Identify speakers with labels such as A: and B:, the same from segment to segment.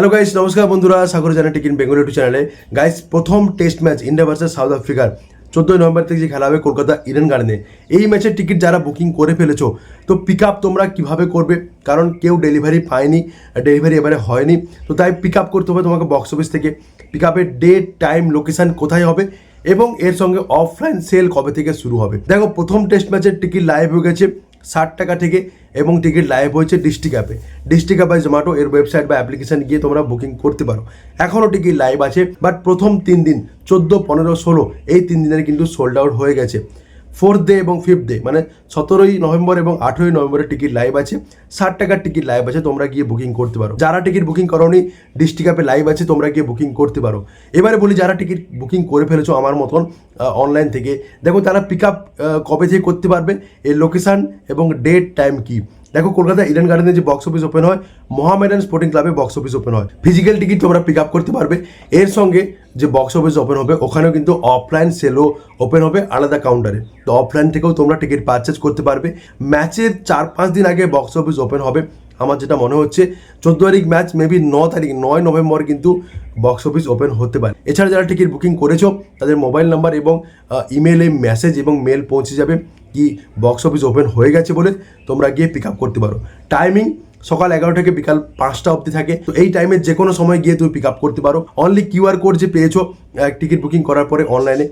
A: Hello guys নমস্কার বন্ধুরা, সাগর জানা টিকিন বেঙ্গল ইউটিউব চ্যানেলে গাইস প্রথম test match India versus South আফ্রিকার চোদ্দোই নভেম্বর থেকে যে খেলা হবে কলকাতা ইডেন গার্ডেনে এই ম্যাচের টিকিট যারা বুকিং করে ফেলেছো, তো পিক আপ তোমরা কীভাবে করবে? কারণ কেউ ডেলিভারি পায়নি ডেলিভারি এবারে হয়নি। তো তাই পিক আপ করতে হবে তোমাকে বক্স অফিস থেকে। পিক আপের ডেট টাইম লোকেশন কোথায় হবে? এবং এর সঙ্গে অফলাইন সেল কবে থেকে শুরু হবে? দেখো, প্রথম টেস্ট ম্যাচের টিকিট লাইভ হয়ে গেছে। ষাট টাকা থেকে এবং টিকিট লাইভ হয়েছে ডিস্ট্রিক্ট অ্যাপে ডিস্ট্রিক্ট অ্যাপ বা জোম্যাটো এর ওয়েবসাইট বা অ্যাপ্লিকেশান গিয়ে তোমরা বুকিং করতে পারো। এখনও টিকিট লাইভ আছে বাট প্রথম তিন দিন, চোদ্দ, পনেরো, ষোলো, এই তিন দিনের কিন্তু সোল্ড আউট হয়ে গেছে। ফোর্থ ডে এবং ফিফথ ডে মানে সতেরোই নভেম্বর এবং আঠেরোই নভেম্বরের টিকিট লাইভ আছে। ষাট টাকার টিকিট লাইভ আছে, তোমরা গিয়ে বুকিং করতে পারো। যারা টিকিট বুকিং করোনি ডিস্ট্রিক্ট অ্যাপে লাইভ আছে, তোমরা গিয়ে বুকিং করতে পারো। এবারে বলি, যারা টিকিট বুকিং করে ফেলেছো আমার মতন অনলাইন থেকে, দেখো তারা পিক আপ কবে থেকে করতে পারবে, এর লোকেশান এবং ডেট টাইম কি। দেখো কলকাতা ইডেন গার্ডেনে যে বক্স অফিস ওপেন হয় মহামেডান স্পোর্টিং ক্লাবে বক্স অফিস ওপেন হয়। ফিজিক্যাল টিকিট তোমরা পিক আপ করতে পারবে। এর সঙ্গে যে বক্স অফিস ওপেন হবে, ওখানেও কিন্তু অফলাইন সেলও ওপেন হবে আলাদা কাউন্টারে তো অফলাইন থেকেও তোমরা টিকিট পারচেজ করতে পারবে। ম্যাচের চার, পাঁচ দিন আগে বক্স অফিস ওপেন হবে। আমার যেটা মনে হচ্ছে, চোদ্দ তারিখ ম্যাচ মেবি ন তারিখ, নয় নভেম্বর কিন্তু বক্স অফিস ওপেন হতে পারে। এছাড়া যারা টিকিট বুকিং করেছ, তাদের মোবাইল নাম্বার এবং ইমেলে মেসেজ এবং মেল পৌঁছে যাবে। কি বক্স অফিস ওপেন হয়ে গেছে বলে তোমরা গিয়ে পিক আপ করতে পারো। টাইমিং সকাল এগারো থেকে বিকাল পাঁচটা অবধি থাকে। তো এই টাইমে যে কোনো সময় গিয়ে তুমি পিক আপ করতে পারো। অনলি কিউআর কোড যে পেয়েছ টিকিট বুকিং করার পরে অনলাইনে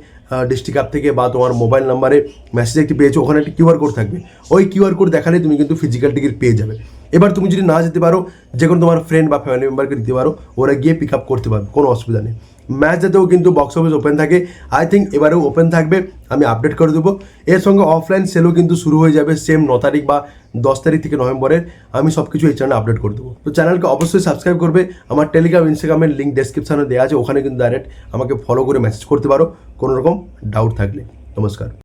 A: ডিস্ট্রিক্ট অ্যাপ থেকে বা তোমার মোবাইল নাম্বারে মেসেজ একটি পেয়েছ, ওখানে একটি কিউআর কোড থাকবে। ওই কিউআর কোড দেখালে তুমি কিন্তু ফিজিক্যাল টিকিট পেয়ে যাবে। এবার তুমি যদি না যেতে পারো, যে কোনো তোমার ফ্রেন্ড বা ফ্যামিলি মেম্বারকে দিতে পারো, ওরা গিয়ে পিক আপ করতে পারবে, কোনো অসুবিধা নেই। ম্যাচ যাতেও কিন্তু বক্স অফিস ওপেন থাকে। আই থিঙ্ক এবারেও ওপেন থাকবে, আমি আপডেট করে দেবো। এর সঙ্গে অফলাইন সেলও কিন্তু শুরু হয়ে যাবে সেম ন তারিখ বা দশ তারিখ থেকে নভেম্বরের। আমি সব কিছু এই চ্যানেলে আপডেট করে দেবো। তো চ্যানেলকে অবশ্যই সাবস্ক্রাইব করবে। আমার টেলিগ্রাম ইনস্টাগ্রামের লিঙ্ক ডেসক্রিপশনে দেওয়া আছে, ওখানে কিন্তু ডাইরেক্ট আমাকে ফলো করে মেসেজ করতে পারো। কোনো রকম ডাউট থাকলে। নমস্কার।